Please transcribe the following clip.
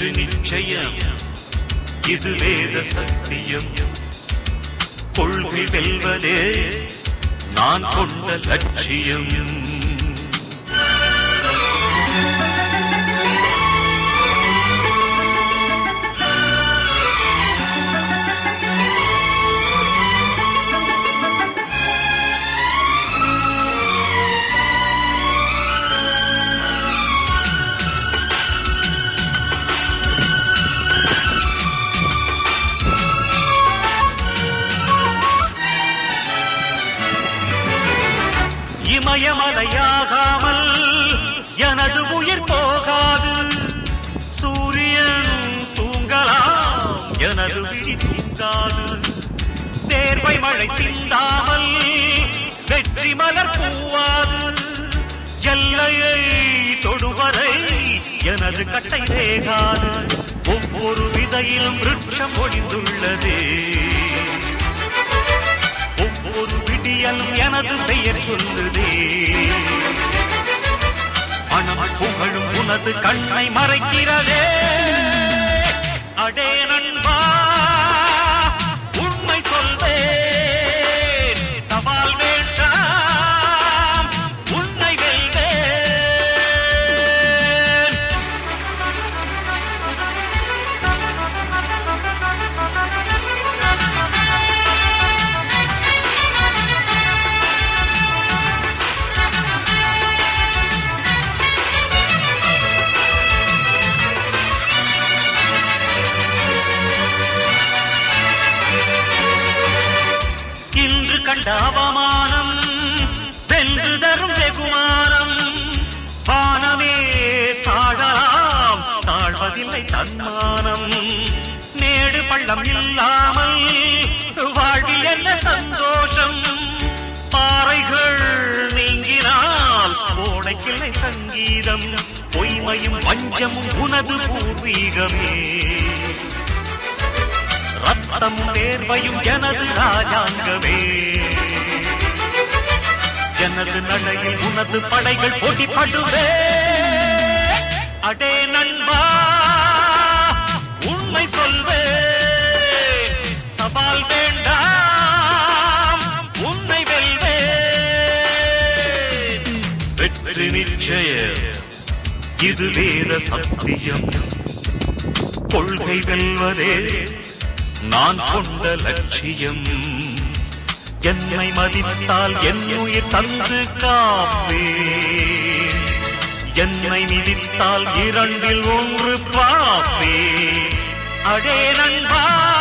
வெற்றி நிச்சயம் இது வேத சத்தியம். கொள்கை வெல்வதே நான் கொண்ட லட்சியம். இமயமலையாகாமல் எனது உயிர் போகாது. சூரியன் தூங்கலாம் எனது விழி தூங்காது. தேர்வை மழை சிந்தாமல் வெற்றி மலர் பூவாது. எல்லையை தொடுவரை எனது கட்டை வேகாது ஒவ்வொரு விதையிலும் விருட்சம் ஒளிந்துள்ளதே. ஒவ்வொரு விடியலும் எனது பெயர் சொல்லுதே. உனது கண்ணை மறைக்கிறதே. அடே நண்பா கண்ட அவமானம் வென்று தரும் வெகுமானம். வானமே தாழலாம் தாழ்வதில்லை தன்மானம். மேடு பள்ளம் இல்லாமல் வாழ்வில் என்ன சந்தோஷம்? பாறைகள் நீங்கினால் ஓடைக்கில்லை சங்கீதம். பொய்மையும் வஞ்சமும் உனது பூர்வீகமே. ரத்தம் தேர்வையும் எனது ராஜாங்கமே எனது நடையில் உனது படைகள் போட்டி போட்டிப்படுவே அடே நண்பா உண்மை சொல்வே. சவால் வேண்டாம் உன்னை வெல்வே. வெற்றி நிச்சய இது வேத சத்தியம். கொள்கை வெல்வதே நான் கொண்ட லட்சியம். என்னை மதித்தால் என் உயிர் தந்து காப்பே. என்னை மிதித்தால் இரண்டில் ஒன்று பாப்பே. அடே நண்பா.